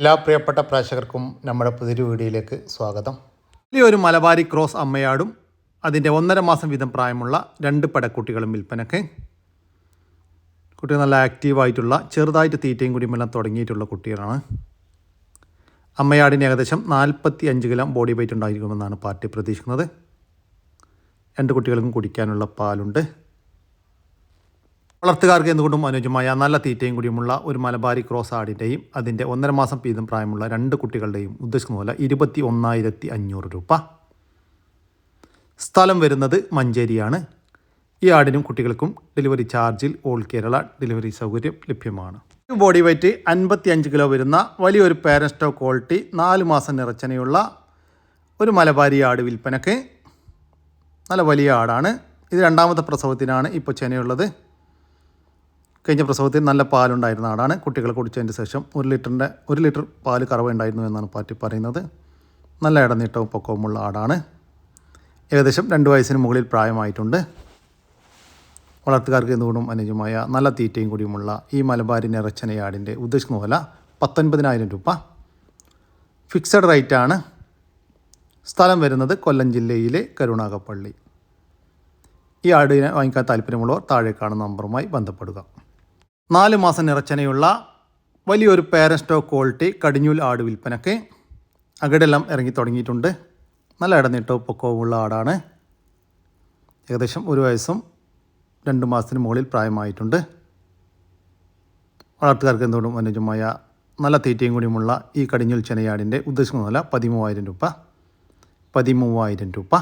എല്ലാ പ്രിയപ്പെട്ട പ്രേക്ഷകർക്കും നമ്മുടെ പുതിയൊരു വീഡിയോയിലേക്ക് സ്വാഗതം. ഒരു മലബാരി ക്രോസ് അമ്മയാടും അതിന്റെ ഒന്നര മാസം വീതം പ്രായമുള്ള രണ്ട് പടക്കുട്ടികളും വിൽപ്പനക്ക് കുട്ടികൾ നല്ല ആക്റ്റീവായിട്ടുള്ള ചെറുതായിട്ട് തീറ്റയും കുടിമെല്ലാം തുടങ്ങിയിട്ടുള്ള കുട്ടികളാണ്. അമ്മയാടിന് ഏകദേശം നാൽപ്പത്തി അഞ്ച് കിലോ ബോഡി വെയിറ്റ് ഉണ്ടായിരിക്കുമെന്നാണ് പാർട്ടി പ്രതീക്ഷിക്കുന്നത്. രണ്ട് കുട്ടികൾക്കും കുടിക്കാനുള്ള പാലുണ്ട്. വളർത്തുകാർക്ക് എന്തുകൊണ്ടും അനുയോജ്യമായ നല്ല തീറ്റയും കൂടിയുമുള്ള ഒരു മലബാരി ക്രോസ് ആടിന്റെയും അതിന്റെ ഒന്നര മാസം വീതം പ്രായമുള്ള രണ്ട് കുട്ടികളുടെയും ഉദ്ദേശിക്കുന്ന പോലെ ഇരുപത്തി ഒന്നായിരത്തി അഞ്ഞൂറ് രൂപ. സ്ഥലം വരുന്നത് മഞ്ചേരിയാണ്. ഈ ആടിനും കുട്ടികൾക്കും ഡെലിവറി ചാർജിൽ ഓൾ കേരള ഡെലിവറി സൗകര്യം ലഭ്യമാണ്. ബോഡി വെയ്റ്റ് അൻപത്തി അഞ്ച് കിലോ വരുന്ന വലിയൊരു പാരൻ സ്റ്റോക്ക് ക്വാളിറ്റി നാല് മാസം നിറച്ചനയുള്ള ഒരു മലബാരി ആട് വിൽപ്പനക്ക്. നല്ല വലിയ ആടാണ്. ഇത് രണ്ടാമത്തെ പ്രസവത്തിനാണ് ഇപ്പോൾ ചെനയുള്ളത്. കഴിഞ്ഞ പ്രസവത്തിൽ നല്ല പാലുണ്ടായിരുന്ന ആടാണ്. കുട്ടികൾ കുടിച്ചതിന് ശേഷം ഒരു ലിറ്ററിന്റെ ഒരു ലിറ്റർ പാൽ കറവുണ്ടായിരുന്നു എന്നാണ് പാറ്റി പറയുന്നത്. നല്ല ഇടനീട്ടവും പൊക്കവുമുള്ള ആടാണ്. ഏകദേശം രണ്ട് വയസ്സിന് മുകളിൽ പ്രായമായിട്ടുണ്ട്. വളർത്തുകാർക്ക് എന്തുകൊണ്ടും അനുജമായ നല്ല തീറ്റയും കൂടിയുമുള്ള ഈ മലബാരിന്റെ ഇറച്ചനയാടിന്റെ ഉദ്ദേശിക്കുന്ന പോലെ പത്തൊൻപതിനായിരം രൂപ. ഫിക്സഡ് റേറ്റാണ്. സ്ഥലം വരുന്നത് കൊല്ലം ജില്ലയിലെ കരുണാകപ്പള്ളി. ഈ ആടിനെ വാങ്ങിക്കാൻ താല്പര്യമുള്ളവർ താഴെ കാണുന്ന നമ്പറുമായി ബന്ധപ്പെടുക. നാല് മാസം നിറച്ചനയുള്ള വലിയൊരു പേരൻ സ്റ്റോക്ക് ക്വാളിറ്റി കടിഞ്ഞൂൽ ആട് വിൽപ്പനക്ക് അകടെല്ലാം ഇറങ്ങി തുടങ്ങിയിട്ടുണ്ട്. നല്ല ഇടനീട്ടവും പൊക്കവുമുള്ള ആടാണ്. ഏകദേശം ഒരു വയസ്സും രണ്ട് മാസത്തിന് മുകളിൽ പ്രായമായിട്ടുണ്ട്. വളർത്തുകാർക്ക് എന്തുകൊണ്ടും അനുജമായ നല്ല തീറ്റയും കൂടിയുമുള്ള ഈ കടിഞ്ഞൂൽ ചെനയാടിന്റെ ഉദ്ദേശിക്കുന്ന വില പതിമൂവായിരം രൂപ. പതിമൂവായിരം രൂപ.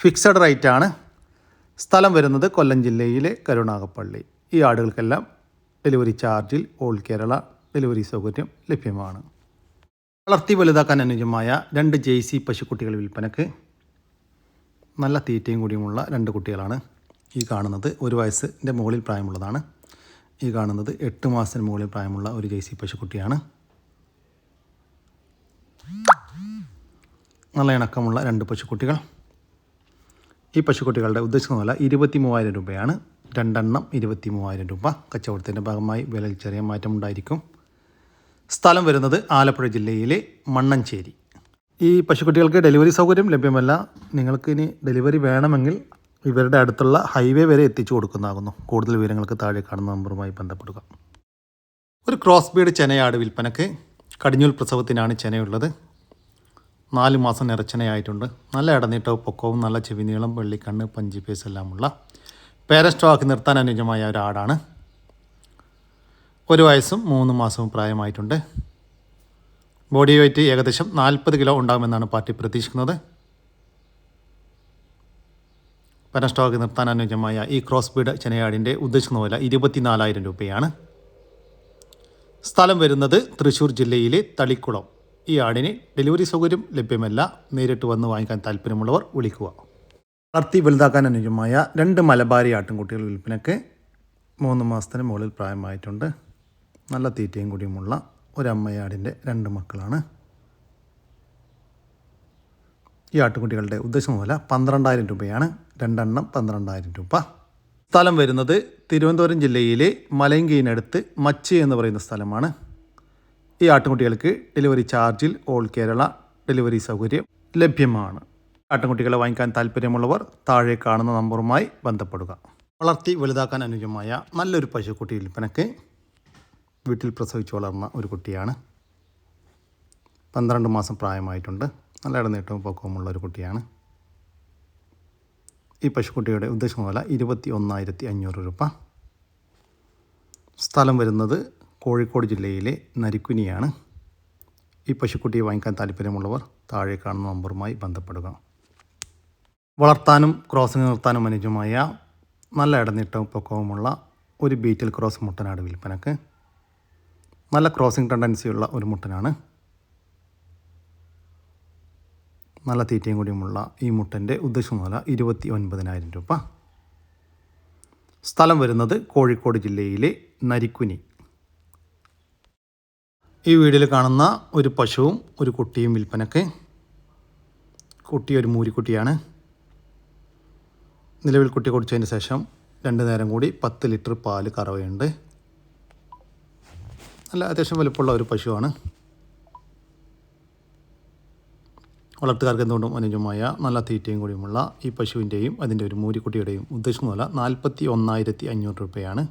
ഫിക്സഡ് റേറ്റാണ് സ്ഥലം വരുന്നത് കൊല്ലം ജില്ലയിലെ കരുണാകപ്പള്ളി. ഈ ആടുകൾക്കെല്ലാം ഡെലിവറി ചാർജിൽ ഓൾ കേരള ഡെലിവറി സൗകര്യം ലഭ്യമാണ്. വളർത്തി വലുതാക്കാൻ അനുയോജ്യമായ രണ്ട് ജെയ്സി പശുക്കുട്ടികൾ വിൽപ്പനക്ക് നല്ല തീറ്റയും കൂടിയുമുള്ള രണ്ട് കുട്ടികളാണ്. ഈ കാണുന്നത് ഒരു വയസ്സിന്റെ മുകളിൽ പ്രായമുള്ളതാണ്. ഈ കാണുന്നത് എട്ട് മാസത്തിന് മുകളിൽ പ്രായമുള്ള ഒരു ജെയ്സി പശുക്കുട്ടിയാണ്. നല്ല ഇണക്കമുള്ള രണ്ട് പശുക്കുട്ടികൾ. ഈ പശുക്കുട്ടികളുടെ ഉദ്ദേശിക്കുന്ന വില ഇരുപത്തി മൂവായിരം രൂപയാണ്. രണ്ടെണ്ണം ഇരുപത്തി മൂവായിരം രൂപ. കച്ചവടത്തിന്റെ ഭാഗമായി വിലയിൽ ചെറിയ മാറ്റമുണ്ടായിരിക്കും. സ്ഥലം വരുന്നത് ആലപ്പുഴ ജില്ലയിലെ മണ്ണഞ്ചേരി. ഈ പശുക്കുട്ടികൾക്ക് ഡെലിവറി സൗകര്യം ലഭ്യമല്ല. നിങ്ങൾക്ക് ഇനി ഡെലിവറി വേണമെങ്കിൽ ഇവരുടെ അടുത്തുള്ള ഹൈവേ വരെ എത്തിച്ചു കൊടുക്കുന്നതാകുന്നു. കൂടുതൽ വിവരങ്ങൾക്ക് താഴെ കാണുന്ന നമ്പറുമായി ബന്ധപ്പെടുക. ഒരു ക്രോസ് ബീഡ് ചെനയാട് വിൽപ്പനക്ക് കടിഞ്ഞൂൽ പ്രസവത്തിനാണ് ചെനയുള്ളത്. നാല് മാസം നിറച്ചനയായിട്ടുണ്ട്. നല്ല ഇടനീട്ടവും പൊക്കവും നല്ല ചെവിനീളം വെള്ളിക്കണ്ണ് പഞ്ചി പേസ് എല്ലാമുള്ള പേരൻ സ്റ്റോക്ക് നിർത്താൻ അനുയോജ്യമായ ഒരാടാണ് ഒരു വയസ്സും മൂന്ന് മാസവും പ്രായമായിട്ടുണ്ട്. ബോഡി വെയ്റ്റ് ഏകദേശം നാൽപ്പത് കിലോ ഉണ്ടാകുമെന്നാണ് പാർട്ടി പ്രതീക്ഷിക്കുന്നത്. പേരൻ സ്റ്റോക്ക് നിർത്താൻ അനുയോജ്യമായ ഈ ക്രോസ് ബീഡ് ചെനയാടിന്റെ ഉദ്ദേശിക്കുന്ന വില ഇരുപത്തിനാലായിരം രൂപയാണ്. സ്ഥലം വരുന്നത് തൃശ്ശൂർ ജില്ലയിലെ തളിക്കുളം. ഈ ആടിന് ഡെലിവറി സൗകര്യം ലഭ്യമല്ല. നേരിട്ട് വന്ന് വാങ്ങിക്കാൻ താല്പര്യമുള്ളവർ വിളിക്കുക. വളർത്തി വലുതാക്കാൻ അനുയോജ്യമായ രണ്ട് മലബാരി ആട്ടിൻകുട്ടികൾ വിൽപ്പനയ്ക്ക് മൂന്ന് മാസത്തിന് മുകളിൽ പ്രായമായിട്ടുണ്ട്. നല്ല തീറ്റയും കൂടിയുമുള്ള ഒരു രണ്ട് മക്കളാണ്. ഈ ആട്ടുകുട്ടികളുടെ ഉദ്ദേശം പോലെ പന്ത്രണ്ടായിരം രൂപയാണ്. രണ്ടെണ്ണം പന്ത്രണ്ടായിരം രൂപ. സ്ഥലം വരുന്നത് തിരുവനന്തപുരം ജില്ലയിലെ മലയങ്കീനടുത്ത് മച്ചി എന്ന് പറയുന്ന സ്ഥലമാണ്. ഈ ആട്ടുകുട്ടികൾക്ക് ഡെലിവറി ചാർജിൽ ഓൾ കേരള ഡെലിവറി സൗകര്യം ലഭ്യമാണ്. ആട്ടുകുട്ടികളെ വാങ്ങിക്കാൻ താല്പര്യമുള്ളവർ താഴെ കാണുന്ന നമ്പറുമായി ബന്ധപ്പെടുക. വളർത്തി വലുതാക്കാൻ അനുയോജ്യമായ നല്ലൊരു പശുക്കുട്ടി വിൽപ്പനയ്ക്ക് വീട്ടിൽ പ്രസവിച്ച് വളർന്ന ഒരു കുട്ടിയാണ്. പന്ത്രണ്ട് മാസം പ്രായമായിട്ടുണ്ട്. നല്ല ഇടനീട്ടവും പൊക്കവുമുള്ള ഒരു കുട്ടിയാണ്. ഈ പശുക്കുട്ടിയുടെ ഉദ്ദേശം വില ഇരുപത്തി ഒന്നായിരത്തി അഞ്ഞൂറ് രൂപ. സ്ഥലം വരുന്നത് കോഴിക്കോട് ജില്ലയിലെ നരിക്കുനിയാണ്. ഈ പശുക്കുട്ടിയെ വാങ്ങിക്കാൻ താല്പര്യമുള്ളവർ താഴെ കാണുന്ന നമ്പറുമായി ബന്ധപ്പെടുക. വളർത്താനും ക്രോസിംഗ് നിർത്താനും അനുജമായ നല്ല ഇടനീട്ടവും പൊക്കവുമുള്ള ഒരു ബീറ്റിൽ ക്രോസ് മുട്ടനാട് വിൽപ്പനക്ക്. നല്ല ക്രോസിംഗ് ടെൻഡൻസിയുള്ള ഒരു മുട്ടനാണ്. നല്ല തീറ്റയും കൂടിയുമുള്ള ഈ മുട്ടന്റെ ഉദ്ദേശം വില ഇരുപത്തി ഒൻപതിനായിരം രൂപ. സ്ഥലം വരുന്നത് കോഴിക്കോട് ജില്ലയിലെ നരിക്കുനി. ഈ വീഡിയോയിൽ കാണുന്ന ഒരു പശുവും ഒരു കുട്ടിയും വിൽപ്പനക്ക്. കുട്ടി ഒരു മൂരിക്കുട്ടിയാണ്. നിലവിൽ കുട്ടി കുടിച്ചതിന് ശേഷം രണ്ട് നേരം കൂടി പത്ത് ലിറ്റർ പാൽ കറവയുണ്ട്. നല്ല അത്യാവശ്യം വലുപ്പമുള്ള ഒരു പശുവാണ്. വളർത്തുകാർക്ക് എന്തുകൊണ്ടും അനുജമായ നല്ല തീറ്റയും കൂടിയുമുള്ള ഈ പശുവിന്റെയും അതിന്റെ ഒരു മൂരിക്കുട്ടിയുടെയും ഉദ്ദേശിക്കുന്ന വില നാൽപ്പത്തി ഒന്നായിരത്തി അഞ്ഞൂറ് രൂപയാണ്.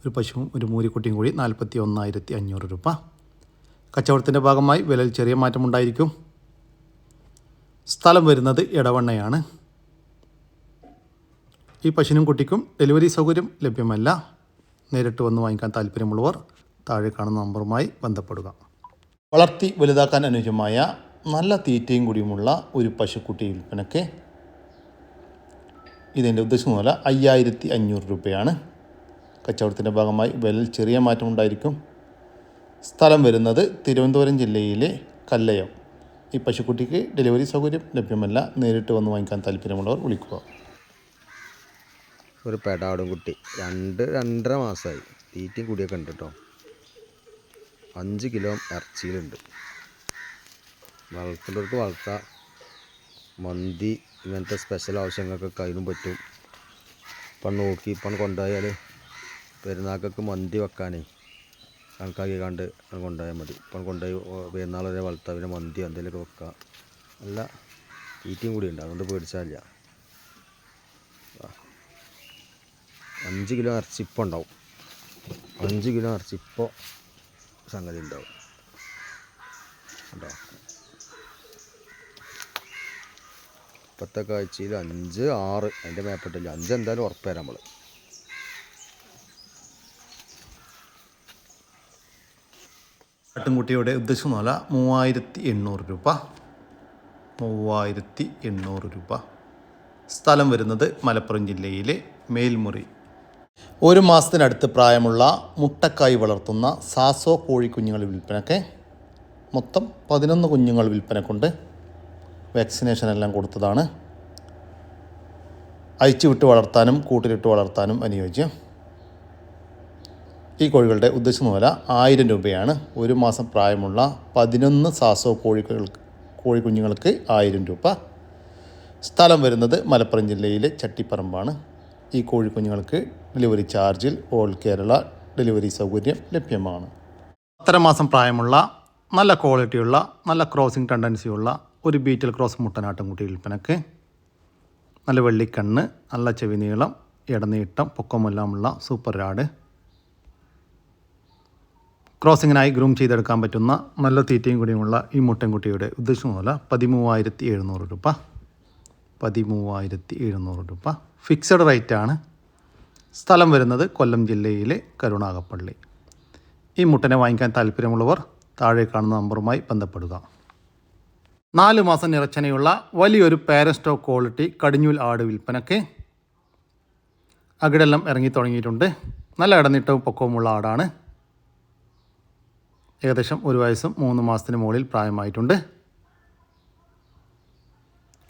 ഒരു പശുവും ഒരു മൂരിക്കുട്ടിയും കൂടി നാൽപ്പത്തി ഒന്നായിരത്തി അഞ്ഞൂറ് രൂപ. കച്ചവടത്തിന്റെ ഭാഗമായി വിലയിൽ ചെറിയ മാറ്റമുണ്ടായിരിക്കും. സ്ഥലം വരുന്നത് ഇടവണ്ണയാണ് ഈ പശുവിനും കുട്ടിക്കും ഡെലിവറി സൗകര്യം ലഭ്യമല്ല. നേരിട്ട് വന്ന് വാങ്ങിക്കാൻ താല്പര്യമുള്ളവർ താഴെ കാണുന്ന നമ്പറുമായി ബന്ധപ്പെടുക. വളർത്തി വലുതാക്കാൻ അനുയോജ്യമായ നല്ല തീറ്റയും കൂടിയുമുള്ള ഒരു പശുക്കുട്ടി വിൽപ്പനയ്ക്ക് ഇതിന്റെ ഉദ്ദേശം പോലെ അയ്യായിരത്തി അഞ്ഞൂറ് രൂപയാണ്. കച്ചവടത്തിന്റെ ഭാഗമായി വില ചെറിയ മാറ്റമുണ്ടായിരിക്കും സ്ഥലം വരുന്നത് തിരുവനന്തപുരം ജില്ലയിലെ കല്ലയം. ഈ പശുക്കുട്ടിക്ക് ഡെലിവറി സൗകര്യം ലഭ്യമല്ല. നേരിട്ട് വന്ന് വാങ്ങിക്കാൻ താല്പര്യമുള്ളവർ വിളിക്കുക. ഒരു പെടാടും കുട്ടി. രണ്ട് രണ്ടര മാസമായി തീറ്റയും കൂടിയൊക്കെ ഉണ്ട് കേട്ടോ അഞ്ച് കിലോ ഇറച്ചിയിലുണ്ട്. വളർത്തുന്നവർക്ക് വളർത്താം മന്തി ഇങ്ങനത്തെ സ്പെഷ്യൽ ആവശ്യങ്ങൾക്കൊക്കെ അതിനും പറ്റും. ഇപ്പം നോക്കി ഇപ്പം കൊണ്ടുപോയാൽ പെരുന്നാൾക്കൊക്കെ മന്തി വെക്കാനേ കണക്കാക്കി കണ്ട് കൊണ്ടുപോയാൽ മതി. ഇപ്പം കൊണ്ടുപോയി പെരുന്നാൾ വരെ വളർത്താം പിന്നെ മന്തി എന്തെങ്കിലുമൊക്കെ വെക്കാം. നല്ല തീറ്റയും കൂടി ഉണ്ട് അതുകൊണ്ട് പേടിച്ചാലില്ല അഞ്ച് കിലോ ഇറച്ചി ഉണ്ടാവും. അഞ്ച് കിലോ ഇറച്ചി സംഗതി ഉണ്ടാവും. ഉണ്ടോ ഇപ്പോഴത്തെ കാഴ്ചയിൽ അഞ്ച് ആറ് അതിന്റെ മേപ്പെട്ടില്ല. അഞ്ച് എന്തായാലും ഉറപ്പായ നമ്മൾ ആട്ടിൻകുട്ടിയുടെ ഉദ്ദേശം വില മൂവായിരത്തി എണ്ണൂറ് രൂപ. മൂവായിരത്തി എണ്ണൂറ് രൂപ. സ്ഥലം വരുന്നത് മലപ്പുറം ജില്ലയിലെ മേൽമുറി ഒരു മാസത്തിനടുത്ത് പ്രായമുള്ള മുട്ടക്കായി വളർത്തുന്ന സാസോ കോഴിക്കുഞ്ഞുങ്ങൾ വിൽപ്പനയ്ക്ക് മൊത്തം പതിനൊന്ന് കുഞ്ഞുങ്ങൾ വിൽപ്പനക്കുണ്ട് വാക്സിനേഷൻ എല്ലാം കൊടുത്തതാണ്. അയച്ചു വിട്ട് വളർത്താനും കൂട്ടിലിട്ട് വളർത്താനും അനുയോജ്യം. ഈ കോഴികളുടെ ഉദ്ദേശം വില ആയിരം രൂപയാണ്. ഒരു മാസം പ്രായമുള്ള പതിനൊന്ന് സാസോ കോഴികൾ കോഴിക്കുഞ്ഞുങ്ങൾക്ക് ആയിരം രൂപ. സ്ഥലം വരുന്നത് മലപ്പുറം ജില്ലയിലെ ചട്ടിപ്പറമ്പാണ്. ഈ കോഴിക്കുഞ്ഞുങ്ങൾക്ക് ഡെലിവറി ചാർജിൽ ഓൾ കേരള ഡെലിവറി സൗകര്യം ലഭ്യമാണ്. പത്തര മാസം പ്രായമുള്ള നല്ല ക്വാളിറ്റിയുള്ള നല്ല ക്രോസിംഗ് ടെൻഡൻസിയുള്ള ഒരു ബീറ്റൽ ക്രോസ് മുട്ടനാട്ടുംകുട്ടി വിൽപ്പനക്ക് നല്ല വെള്ളിക്കണ്ണ് നല്ല ചെവി നീളം ഇടനീട്ടം പൊക്കമെല്ലാമുള്ള സൂപ്പർ രാട് ക്രോസിങ്ങിനായി ഗ്രൂം ചെയ്തെടുക്കാൻ പറ്റുന്ന നല്ല തീറ്റയും കൂടിയുമുള്ള ഈ മുട്ടൻകുട്ടിയുടെ ഉദ്ദേശം പോലെ പതിമൂവായിരത്തി എഴുന്നൂറ് രൂപ. പതിമൂവായിരത്തി എഴുന്നൂറ് രൂപ. ഫിക്സഡ് റേറ്റാണ് സ്ഥലം വരുന്നത് കൊല്ലം ജില്ലയിലെ കരുണാകപ്പള്ളി. ഈ മുട്ടനെ വാങ്ങിക്കാൻ താല്പര്യമുള്ളവർ താഴെ കാണുന്ന നമ്പറുമായി ബന്ധപ്പെടുക. നാല് മാസം നിറച്ചനയുള്ള വലിയൊരു പാരസ്റ്റോ ക്വാളിറ്റി കടിഞ്ഞൂൽ ആട് വിൽപ്പനയ്ക്ക് അകിടെല്ലാം ഇറങ്ങി തുടങ്ങിയിട്ടുണ്ട്. നല്ല ഇടനീട്ടവും പൊക്കവുമുള്ള ആടാണ്. ഏകദേശം ഒരു വയസ്സും മൂന്ന് മാസത്തിന് മുകളിൽ പ്രായമായിട്ടുണ്ട്.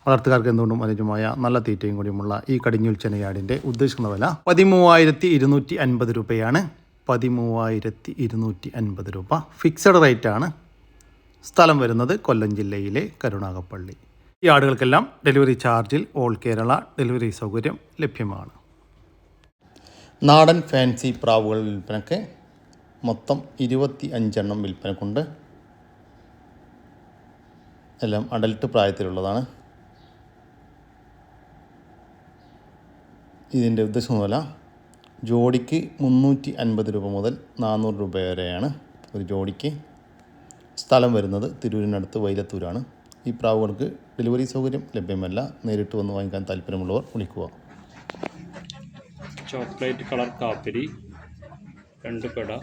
വളർത്തുകാർക്ക് എന്തുകൊണ്ടും അനുജമായ നല്ല തീറ്റയും കൂടിയുമുള്ള ഈ കടിഞ്ഞൂൽ ചെനയാടിന്റെ ഉദ്ദേശിക്കുന്ന വില പതിമൂവായിരത്തി ഇരുന്നൂറ്റി അൻപത് രൂപയാണ്. പതിമൂവായിരത്തി ഇരുന്നൂറ്റി അൻപത് രൂപ ഫിക്സഡ് റേറ്റാണ് സ്ഥലം വരുന്നത് കൊല്ലം ജില്ലയിലെ കരുണാകപ്പള്ളി ഈ ആടുകൾക്കെല്ലാം ഡെലിവറി ചാർജിൽ ഓൾ കേരള ഡെലിവറി സൗകര്യം ലഭ്യമാണ്. നാടൻ ഫാൻസി പ്രാവുകൾ വിൽപ്പനയ്ക്ക് മൊത്തം ഇരുപത്തി അഞ്ചെണ്ണം വിൽപ്പനക്കുണ്ട്. എല്ലാം അഡൽട്ട് പ്രായത്തിലുള്ളതാണ്. ഇതിന്റെ ഉദ്ദേശമൊന്നുമല്ല ജോഡിക്ക് മുന്നൂറ്റി അൻപത് രൂപ മുതൽ നാനൂറ് രൂപ വരെയാണ് ഒരു ജോഡിക്ക് സ്ഥലം വരുന്നത് തിരൂരിനടുത്ത് വൈലത്തൂരാണ്. ഈ പ്രാവുകൾക്ക് ഡെലിവറി സൗകര്യം ലഭ്യമല്ല. നേരിട്ട് വന്ന് വാങ്ങിക്കാൻ താല്പര്യമുള്ളവർ വിളിക്കുക. ചോക്ലേറ്റ് കളർ കാപ്പിരി രണ്ട് കട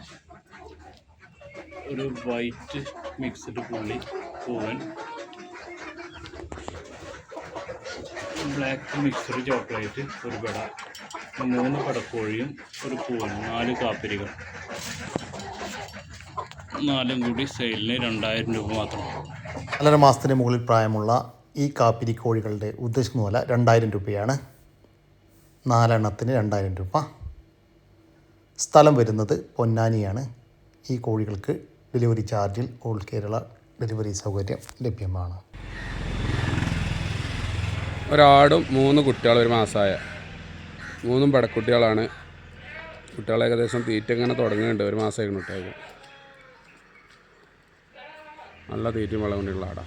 ഒരു വൈറ്റ് മിക്സ്ഡ് പുള്ളി പൂവൻ ബ്ലാക്ക് മിക്സ്ഡ് ചോക്ലേറ്റ് ഒരു പെട മൂന്ന് പടക്കോഴിയും ഒരു പൂവും നാല് കാപ്പിരികൾ. നാലും കൂടി സെയിലിന് രണ്ടായിരം രൂപ മാത്രം. അല്ലൊരു മാസത്തിന് മുകളിൽ പ്രായമുള്ള ഈ കാപ്പിരി കോഴികളുടെ ഉദ്ദേശിക്കുന്ന വില രണ്ടായിരം രൂപയാണ്. നാലെണ്ണത്തിന് രണ്ടായിരം രൂപ. സ്ഥലം വരുന്നത് പൊന്നാനിയാണ്. ഈ കോഴികൾക്ക് ഡെലിവറി ചാർജിൽ ഓൾ കേരള ഡെലിവറി സൗകര്യം ലഭ്യമാണ്. ഒരാടും മൂന്ന് കുട്ടികൾ ഒരു മാസമായ. മൂന്നും പടക്കുട്ടികളാണ് കുട്ടികൾ ഏകദേശം തീറ്റ ഇങ്ങനെ തുടങ്ങുന്നുണ്ട്. ഒരു മാസമായി കുട്ടികൾക്ക്. നല്ല തീറ്റയും വെള്ളം കൊണ്ടുള്ള ആടാ.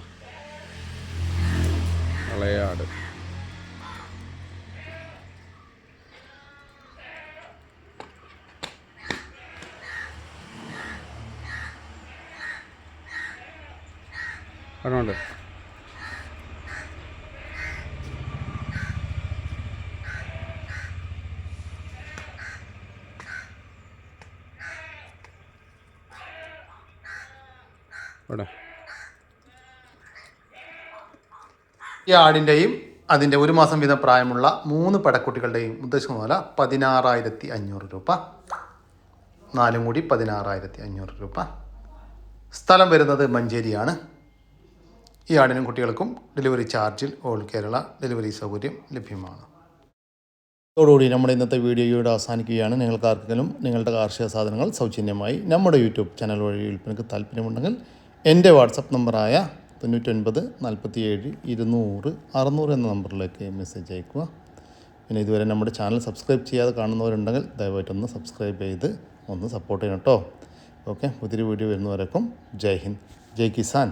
ഇളയ ആട്. പറഞ്ഞോണ്ട് ഇവിടെ. ഈ ആടിന്റെയും അതിന്റെ ഒരു മാസം വീതം പ്രായമുള്ള മൂന്ന് പടക്കുട്ടികളുടെയും ഉദ്ദേശിക്കുന്ന പോലെ പതിനാറായിരത്തി അഞ്ഞൂറ് രൂപ. നാലും കൂടി പതിനാറായിരത്തി അഞ്ഞൂറ് രൂപ. സ്ഥലം വരുന്നത് മഞ്ചേരിയാണ്. ഈ ആടിനും കുട്ടികൾക്കും ഡെലിവറി ചാർജിൽ ഓൾ കേരള ഡെലിവറി സൗകര്യം ലഭ്യമാണ്. ഇതോടുകൂടി നമ്മുടെ ഇന്നത്തെ വീഡിയോ വീഡിയോയുടെ അവസാനിക്കുകയാണ്. നിങ്ങൾക്ക് ആർക്കെങ്കിലും നിങ്ങളുടെ കാർഷിക സാധനങ്ങൾ സൗജന്യമായി നമ്മുടെ യൂട്യൂബ് ചാനൽ വഴി വിൽപ്പനയ്ക്ക് താല്പര്യമുണ്ടെങ്കിൽ എന്റെ വാട്സപ്പ് നമ്പറായ തൊണ്ണൂറ്റൊൻപത് നാൽപ്പത്തിയേഴ് ഇരുന്നൂറ് അറുന്നൂറ് എന്ന നമ്പറിലേക്ക് മെസ്സേജ് അയക്കുക പിന്നെ ഇതുവരെ നമ്മുടെ ചാനൽ സബ്സ്ക്രൈബ് ചെയ്യാതെ കാണുന്നവരുണ്ടെങ്കിൽ ദയവായിട്ടൊന്ന് സബ്സ്ക്രൈബ് ചെയ്ത് ഒന്ന് സപ്പോർട്ട് ചെയ്യണം കേട്ടോ. ഓക്കെ പുതിയൊരു വീഡിയോ വരുന്നവരേക്കും ജയ് ഹിന്ദ് ജയ് കിസാൻ.